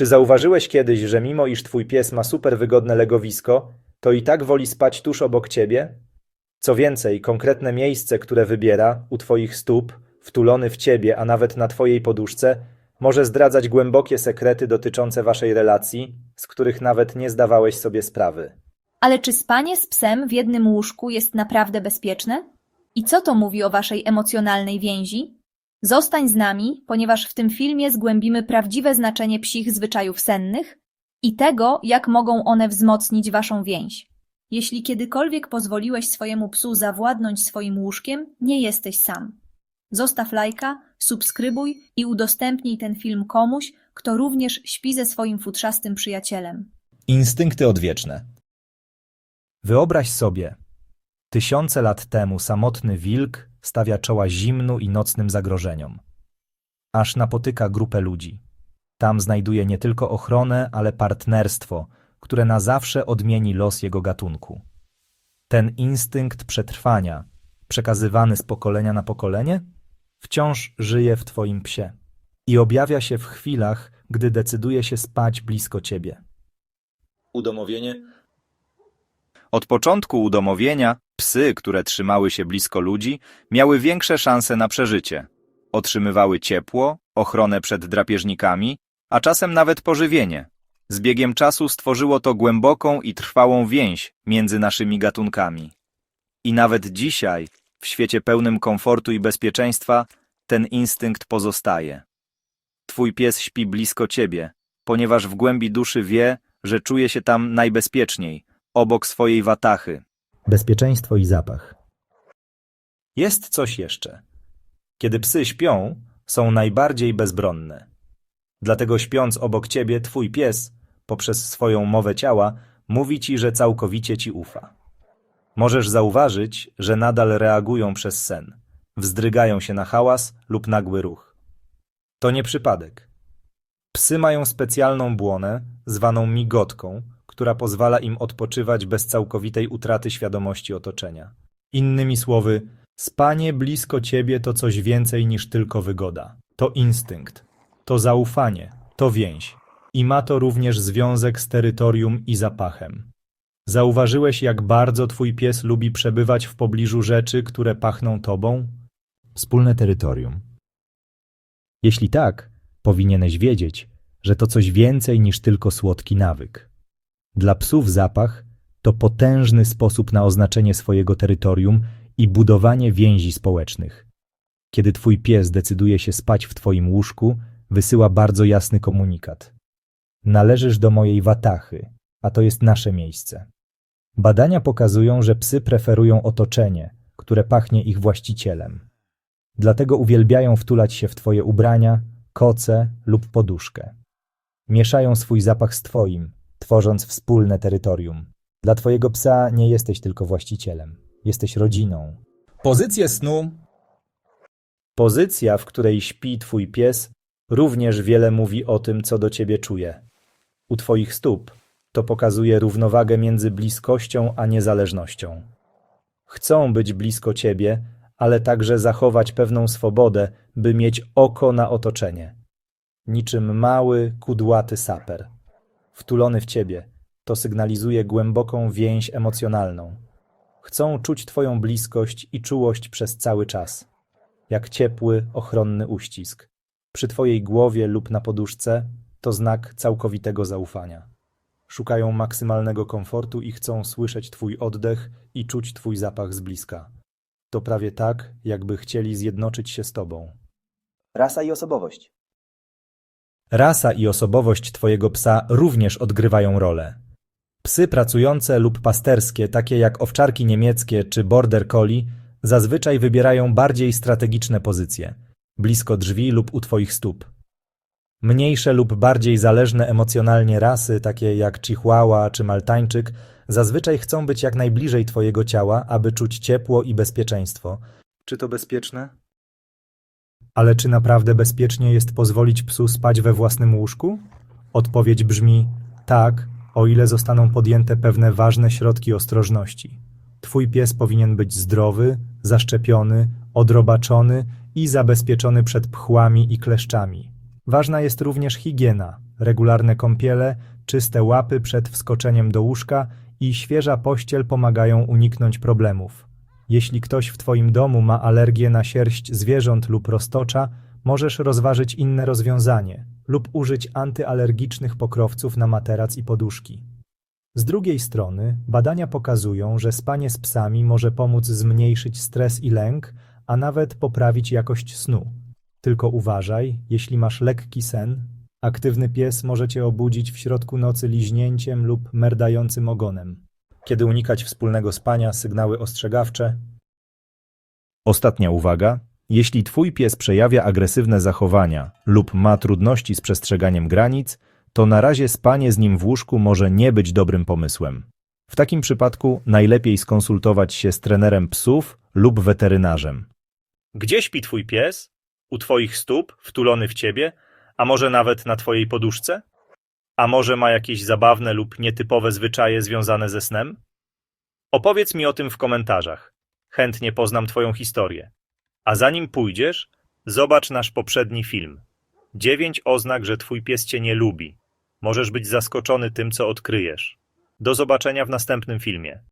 Czy zauważyłeś kiedyś, że mimo iż twój pies ma super wygodne legowisko, to i tak woli spać tuż obok ciebie? Co więcej, konkretne miejsce, które wybiera, u twoich stóp, wtulony w ciebie, a nawet na twojej poduszce, może zdradzać głębokie sekrety dotyczące waszej relacji, z których nawet nie zdawałeś sobie sprawy. Ale czy spanie z psem w jednym łóżku jest naprawdę bezpieczne? I co to mówi o waszej emocjonalnej więzi? Zostań z nami, ponieważ w tym filmie zgłębimy prawdziwe znaczenie psich zwyczajów sennych i tego, jak mogą one wzmocnić waszą więź. Jeśli kiedykolwiek pozwoliłeś swojemu psu zawładnąć swoim łóżkiem, nie jesteś sam. Zostaw lajka, subskrybuj i udostępnij ten film komuś, kto również śpi ze swoim futrzastym przyjacielem. Instynkty odwieczne. Wyobraź sobie, tysiące lat temu samotny wilk stawia czoła zimnu i nocnym zagrożeniom. Aż napotyka grupę ludzi. Tam znajduje nie tylko ochronę, ale partnerstwo, które na zawsze odmieni los jego gatunku. Ten instynkt przetrwania, przekazywany z pokolenia na pokolenie, wciąż żyje w twoim psie i objawia się w chwilach, gdy decyduje się spać blisko ciebie. Udomowienie Od początku udomowienia psy, które trzymały się blisko ludzi, miały większe szanse na przeżycie. Otrzymywały ciepło, ochronę przed drapieżnikami, a czasem nawet pożywienie. Z biegiem czasu stworzyło to głęboką i trwałą więź między naszymi gatunkami. I nawet dzisiaj, w świecie pełnym komfortu i bezpieczeństwa, ten instynkt pozostaje. Twój pies śpi blisko ciebie, ponieważ w głębi duszy wie, że czuje się tam najbezpieczniej, obok swojej watachy. Bezpieczeństwo i zapach. Jest coś jeszcze. Kiedy psy śpią, są najbardziej bezbronne. Dlatego śpiąc obok ciebie, twój pies, poprzez swoją mowę ciała, mówi ci, że całkowicie ci ufa. Możesz zauważyć, że nadal reagują przez sen, wzdrygają się na hałas lub nagły ruch. To nie przypadek. Psy mają specjalną błonę, zwaną migotką, która pozwala im odpoczywać bez całkowitej utraty świadomości otoczenia. Innymi słowy, spanie blisko ciebie to coś więcej niż tylko wygoda. To instynkt, to zaufanie, to więź. I ma to również związek z terytorium i zapachem. Zauważyłeś, jak bardzo twój pies lubi przebywać w pobliżu rzeczy, które pachną tobą? Wspólne terytorium. Jeśli tak, powinieneś wiedzieć, że to coś więcej niż tylko słodki nawyk. Dla psów zapach to potężny sposób na oznaczenie swojego terytorium i budowanie więzi społecznych. Kiedy twój pies decyduje się spać w twoim łóżku, wysyła bardzo jasny komunikat. Należysz do mojej watachy, a to jest nasze miejsce. Badania pokazują, że psy preferują otoczenie, które pachnie ich właścicielem. Dlatego uwielbiają wtulać się w twoje ubrania, koce lub poduszkę. Mieszają swój zapach z twoim, tworząc wspólne terytorium. Dla twojego psa nie jesteś tylko właścicielem, jesteś rodziną. Pozycję snu. Pozycja, w której śpi twój pies, również wiele mówi o tym, co do ciebie czuje. U twoich stóp to pokazuje równowagę między bliskością a niezależnością. Chcą być blisko ciebie, ale także zachować pewną swobodę, by mieć oko na otoczenie. Niczym mały, kudłaty saper. Wtulony w ciebie, to sygnalizuje głęboką więź emocjonalną. Chcą czuć twoją bliskość i czułość przez cały czas. Jak ciepły, ochronny uścisk. Przy twojej głowie lub na poduszce to znak całkowitego zaufania. Szukają maksymalnego komfortu i chcą słyszeć twój oddech i czuć twój zapach z bliska. To prawie tak, jakby chcieli zjednoczyć się z tobą. Rasa i osobowość. Rasa i osobowość twojego psa również odgrywają rolę. Psy pracujące lub pasterskie, takie jak owczarki niemieckie czy border collie, zazwyczaj wybierają bardziej strategiczne pozycje, blisko drzwi lub u twoich stóp. Mniejsze lub bardziej zależne emocjonalnie rasy, takie jak Chihuahua czy Maltańczyk, zazwyczaj chcą być jak najbliżej twojego ciała, aby czuć ciepło i bezpieczeństwo. Czy to bezpieczne? Ale czy naprawdę bezpiecznie jest pozwolić psu spać we własnym łóżku? Odpowiedź brzmi tak, o ile zostaną podjęte pewne ważne środki ostrożności. Twój pies powinien być zdrowy, zaszczepiony, odrobaczony i zabezpieczony przed pchłami i kleszczami. Ważna jest również higiena, Regularne kąpiele, czyste łapy przed wskoczeniem do łóżka i świeża pościel pomagają uniknąć problemów. Jeśli ktoś w Twoim domu ma alergię na sierść zwierząt lub roztocza, możesz rozważyć inne rozwiązanie lub użyć antyalergicznych pokrowców na materac i poduszki. Z drugiej strony, badania pokazują, że spanie z psami może pomóc zmniejszyć stres i lęk, a nawet poprawić jakość snu. Tylko uważaj, jeśli masz lekki sen, aktywny pies może cię obudzić w środku nocy liźnięciem lub merdającym ogonem. Kiedy unikać wspólnego spania, sygnały ostrzegawcze. Ostatnia uwaga. Jeśli twój pies przejawia agresywne zachowania lub ma trudności z przestrzeganiem granic, to na razie spanie z nim w łóżku może nie być dobrym pomysłem. W takim przypadku najlepiej skonsultować się z trenerem psów lub weterynarzem. Gdzie śpi twój pies? U twoich stóp, wtulony w ciebie, a może nawet na twojej poduszce? A może ma jakieś zabawne lub nietypowe zwyczaje związane ze snem? Opowiedz mi o tym w komentarzach. Chętnie poznam twoją historię. A zanim pójdziesz, zobacz nasz poprzedni film. Dziewięć oznak, że twój pies cię nie lubi. Możesz być zaskoczony tym, co odkryjesz. Do zobaczenia w następnym filmie.